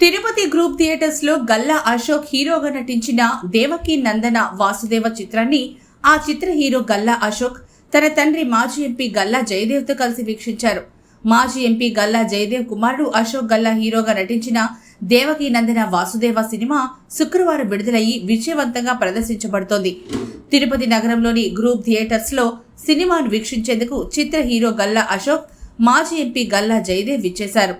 Tirupati group థియేటర్స్లో గల్లా అశోక్ హీరోగా నటించిన దేవకి నందన వాసుదేవ చిత్రాన్ని ఆ చిత్ర హీరో గల్లా అశోక్ తన తండ్రి మాజీ ఎంపీ గల్లా జయదేవ్తో కలిసి వీక్షించారు. మాజీ ఎంపీ గల్లా జయదేవ్ కుమారుడు అశోక్ గల్లా హీరోగా నటించిన దేవకి నందన వాసుదేవ సినిమా శుక్రవారం విడుదలయ్యి విజయవంతంగా ప్రదర్శించబడుతోంది. తిరుపతి నగరంలోని గ్రూప్ థియేటర్స్లో సినిమాను వీక్షించేందుకు చిత్ర హీరో గల్లా అశోక్ మాజీ ఎంపీ గల్లా జయదేవ్ విచ్చేశారు.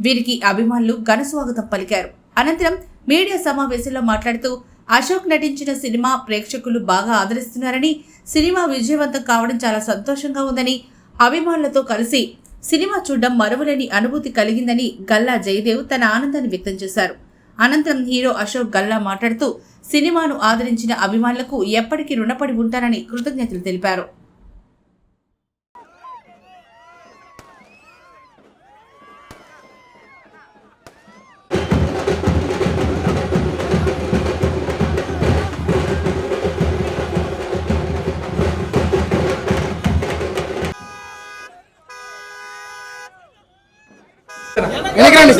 వీరికి అభిమానులు ఘనస్వాగతం పలికారు. అనంతరం మీడియా సమావేశంలో మాట్లాడుతూ అశోక్ నటించిన సినిమా ప్రేక్షకులు బాగా ఆదరిస్తున్నారని సినిమా విజయవంతం కావడం చాలా సంతోషంగా ఉందని అభిమానులతో కలిసి సినిమా చూడడం మరువలేని అనుభూతి కలిగిందని గల్లా జయదేవ్ తన ఆనందాన్ని వ్యక్తం చేశారు. అనంతరం హీరో అశోక్ గల్లా మాట్లాడుతూ సినిమాను ఆదరించిన అభిమానులకు ఎప్పటికీ రుణపడి ఉంటారని కృతజ్ఞతలు తెలిపారు. వెనకరండి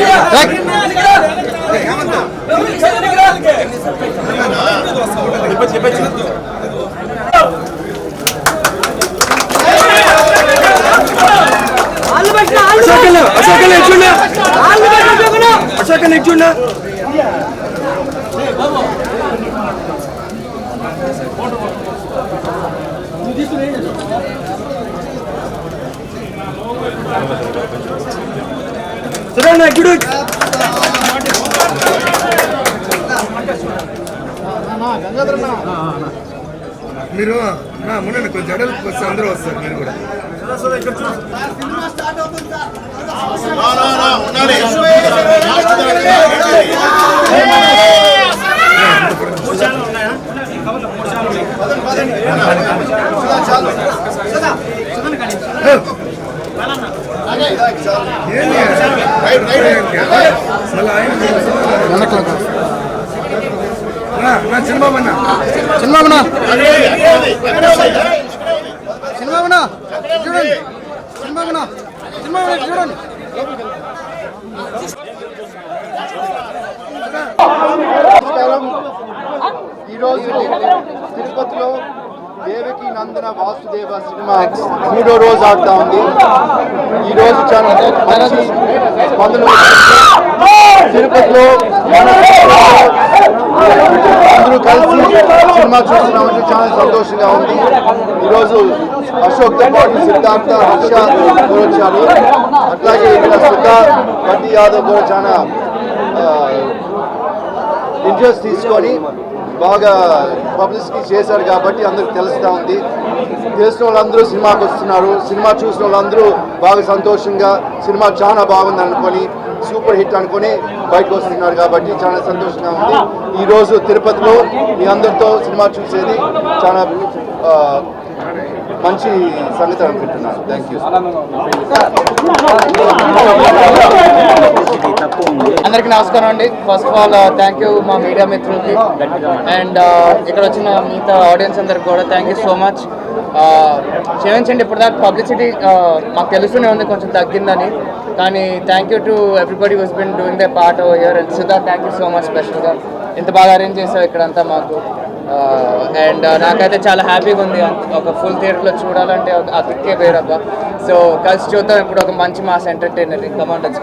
అశోక్ అశోక్ నెక్చున్నా అశోక్ మీరు నా ముందు కొంచెం అడవికి వస్తే అందరూ వస్తారు మీరు కూడా ఏంటి? మళ్ళా ఆయన వెనకల చిన్నబాబు చూడండి. చూడండి. ఈరోజు తిరుపతిలో దేవికి నందన వాసుదేవ సినిమా మూడో రోజు ఆడుతా ఉంది. ఈ రోజు చాలా మంచి తిరుపతిలో మన కలిసి సినిమా చూస్తున్నామంటే చాలా సంతోషంగా ఉంది. ఈరోజు అశోక్తో పాటు సిద్ధార్థ హర్ష వచ్చారు అట్లాగే ఇక్కడ సుధా పట్టి యాదవ్ కూడా చాలా ఇంట్రెస్ట్ తీసుకొని బాగా పబ్లిసిటీ చేశారు కాబట్టి అందరికి తెలుస్తూ ఉంది. తెలిసిన వాళ్ళందరూ సినిమాకి వస్తున్నారు. సినిమా చూసిన వాళ్ళందరూ బాగా సంతోషంగా సినిమా చాలా బాగుంది అనుకొని సూపర్ హిట్ అనుకొని బయటకు వస్తున్నారు కాబట్టి చాలా సంతోషంగా ఉంది. ఈరోజు తిరుపతిలో మీ అందరితో సినిమా చూసేది చాలా మంచి సంగతి అనుకుంటున్నాను. థ్యాంక్ యూ అందరికీ నమస్కారం అండి. First of all thank you మా మీడియా మిత్రులకి. అండ్ uh, ఇక్కడ వచ్చిన మిగతా ఆడియన్స్ అందరికి కూడా థ్యాంక్ యూ సో మచ్ క్షమించండి ఇప్పుడు దాకా పబ్లిసిటీ మాకు తెలుస్తూనే ఉంది కొంచెం తగ్గిందని. కానీ thank you to everybody who's been doing the part over and Sudha thank you so much స్పెషల్గా ఇంత బాగా అరేంజ్ చేసావు ఇక్కడంతా మాకు. Uh, అండ్ uh, నాకైతే చాలా హ్యాపీగా ఉంది. ఒక ఫుల్ థియేటర్లో చూడాలంటే ఆ దిక్కే వేరబ్బా సో కలిసి చూద్దాం. ఇప్పుడు ఒక మంచి mass entertainer command let's